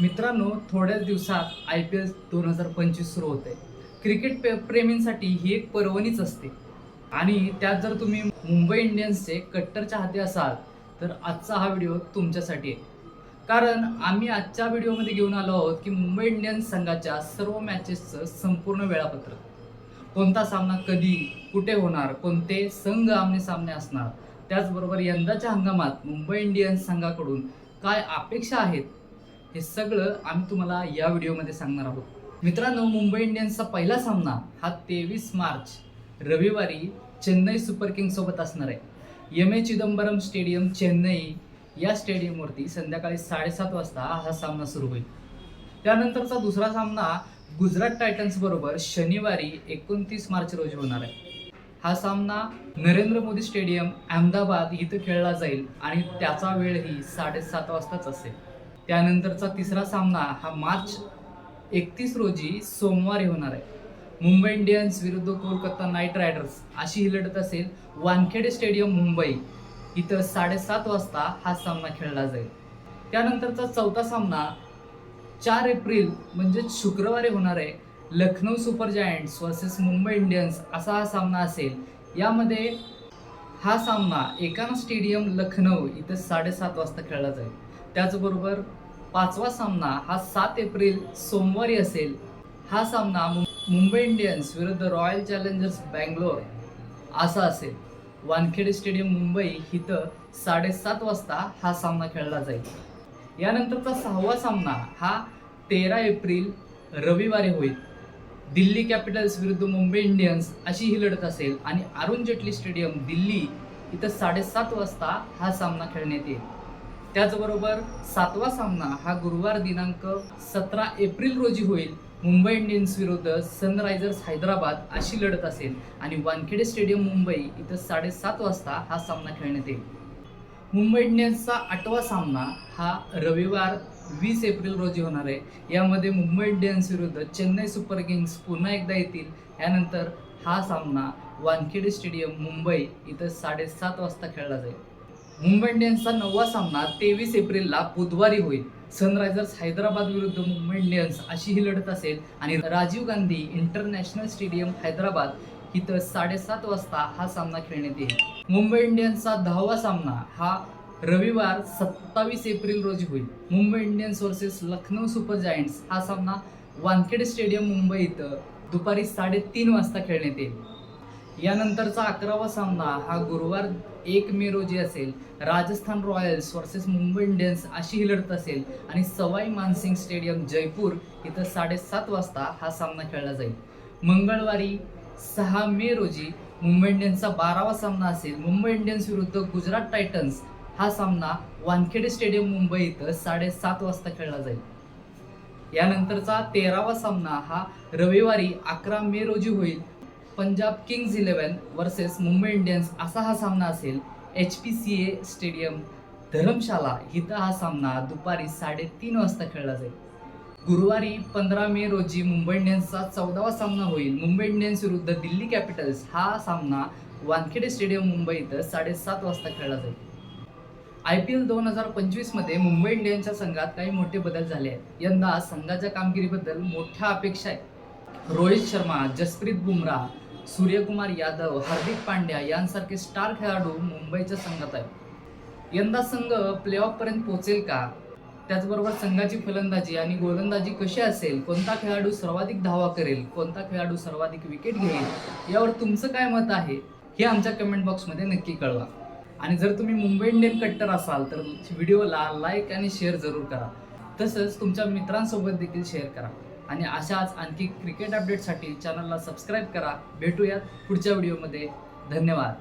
मित्रांनो थोड्याच दिवसात आय पी एल दोन हजार पंचवीस सुरू होते. क्रिकेट पे- प्रेमींसाठी ही एक पर्वणीच असते. आणि त्यात जर तुम्ही मुंबई इंडियन्सचे कट्टर चाहते असाल तर आजचा हा व्हिडिओ तुमच्यासाठी आहे. कारण आम्ही आजच्या व्हिडिओमध्ये घेऊन आलो आहोत की मुंबई इंडियन्स संघाच्या सर्व मॅचेसचं संपूर्ण वेळापत्रक. कोणता सामना कधी कुठे होणार कोणते संघ आमने सामने असणार त्याचबरोबर यंदाच्या हंगामात मुंबई इंडियन्स संघाकडून काय अपेक्षा आहेत हे सगळं आम्ही तुम्हाला या व्हिडिओमध्ये सांगणार आहोत. मित्रांनो मुंबई इंडियन्सचा पहिला सामना हा तेवीस मार्च रविवारी चेन्नई सुपर किंगसोबत असणार आहे. M A Chidambaram stadium Chennai या स्टेडियमवरती संध्याकाळी साडेसात वाजता हा सामना सुरू होईल. त्यानंतरचा दुसरा सामना गुजरात टायटन्स बरोबर शनिवारी एकोणतीस मार्च रोजी होणार आहे. हा सामना नरेंद्र मोदी स्टेडियम अहमदाबाद इथं खेळला जाईल आणि त्याचा वेळही साडेसात वाजताच असेल. त्यानंतरचा तिसरा सामना हा मार्च एकतीस रोजी सोमवारी होणार आहे. मुंबई इंडियन्स विरुद्ध कोलकाता नाईट रायडर्स अशी ही लढत असेल. वानखेडे स्टेडियम मुंबई. इथं साडेसात वाजता हा सामना खेळला जाईल. त्यानंतरचा चौथा सामना चार एप्रिल म्हणजेच शुक्रवारी होणार आहे. Lucknow super giants versus Mumbai Indians असा हा सामना असेल. यामध्ये हा सामना एकाना स्टेडियम लखनौ इथं साडेसात वाजता खेळला जाईल. त्याचबरोबर पाचवा सामना हा सात एप्रिल सोमवारी असेल. हा सामना मुं- मुंबई इंडियन्स विरुद्ध रॉयल चॅलेंजर्स बँगलोर असा असेल. वानखेडे स्टेडियम मुंबई इथं साडेसात वाजता हा सामना खेळला जाईल. यानंतरचा सहावा सामना हा तेरा एप्रिल रविवारी होईल. दिल्ली कॅपिटल्स विरुद्ध मुंबई इंडियन्स अशी ही लढत असेल आणि अरुण जेटली स्टेडियम दिल्ली इथं साडेसात वाजता हा सामना खेळण्यात येईल. त्याचबरोबर सातवा सामना हा गुरुवार दिनांक सतरा एप्रिल रोजी होईल. मुंबई इंडियन्स विरुद्ध सनरायझर्स हैदराबाद अशी लढत असेल आणि वानखेडे स्टेडियम मुंबई इथं साडेसात वाजता हा सामना खेळण्यात येईल. मुंबई इंडियन्सचा आठवा सामना हा रविवार वीस एप्रिल रोजी होणार आहे. यामध्ये मुंबई इंडियन्स विरुद्ध चेन्नई सुपर किंग्स पुन्हा एकदा येतील. यानंतर हा सामना वानखेडे स्टेडियम मुंबई इथं साडेसात वाजता खेळला जाईल. मुंबई इंडियन्सचा नववा सामना तेवीस एप्रिलला बुधवारी होईल. सनरायझर्स हैदराबाद विरुद्ध मुंबई इंडियन्स अशी ही लढत असेल आणि राजीव गांधी इंटरनॅशनल स्टेडियम हैदराबाद इथं साडेसात वाजता हा सामना खेळण्यात येईल. मुंबई इंडियन्सचा दहावा सामना हा रविवार सत्तावीस एप्रिल रोजी होईल. Mumbai Indians versus Lucknow super giants हा सामना वानखेडे स्टेडियम मुंबई इथं दुपारी साडेतीन वाजता खेळण्यात येईल. यानंतरचा अकरावा सामना हा गुरुवार एक मे रोजी असेल. Rajasthan royals versus Mumbai Indians अशी ही लढत असेल आणि सवाई मानसिंग स्टेडियम जयपूर इथं साडेसात वाजता हा सामना खेळला जाईल. मंगळवारी सहा मे रोजी मुंबई इंडियन्सचा बारावा सामना असेल. मुंबई इंडियन्स विरुद्ध गुजरात टायटन्स हा सामना वानखेडे स्टेडियम मुंबई इथं साडेसात वाजता खेळला जाईल. यानंतरचा तेरावा सामना हा रविवारी अकरा मे रोजी होईल. Punjab kings eleven versus Mumbai Indians असा हा सामना असेल. H P C A stadium Dharamshala इथं हा सामना दुपारी साडेतीन वाजता खेळला जाईल. गुरुवारी पंधरा मे रोजी मुंबई इंडियन्सचा चौदावा सामना होईल. मुंबई इंडियन्स विरुद्ध दिल्ली कॅपिटल्स हा सामना वानखेडे स्टेडियम मुंबई इथं साडेसात वाजता खेळला जाईल. आय पी एल दोन हजार पंचवीसमध्ये मुंबई इंडियन्सच्या संघात काही मोठे बदल झाले आहेत. यंदा संघाच्या कामगिरीबद्दल मोठ्या अपेक्षा आहेत. रोहित शर्मा जसप्रीत बुमराह सूर्यकुमार यादव हार्दिक पांड्या यांसारखे स्टार खेळाडू मुंबईच्या संघात आहेत. यंदा संघ प्लेऑफपर्यंत पोहोचेल का? त्याचबरोबर संघाची फलंदाजी आणि गोलंदाजी कशी असेल? कोणता खेळाडू सर्वाधिक धावा करेल? कोणता खेळाडू सर्वाधिक विकेट घेईल? यावर तुमचं काय मत आहे? हे आमच्या कमेंट बॉक्समध्ये नक्की कळवा. आणि जर तुम्ही मुंबई इंडियन कट्टर असाल तर व्हिडिओला लाईक आणि शेअर जरूर करा. तसंच तुमच्या मित्रांसोबत देखील शेअर करा. आणि अशाच आणखी क्रिकेट अपडेटसाठी चॅनलला सबस्क्राईब करा. भेटूयात पुढच्या व्हिडिओमध्ये धन्यवाद.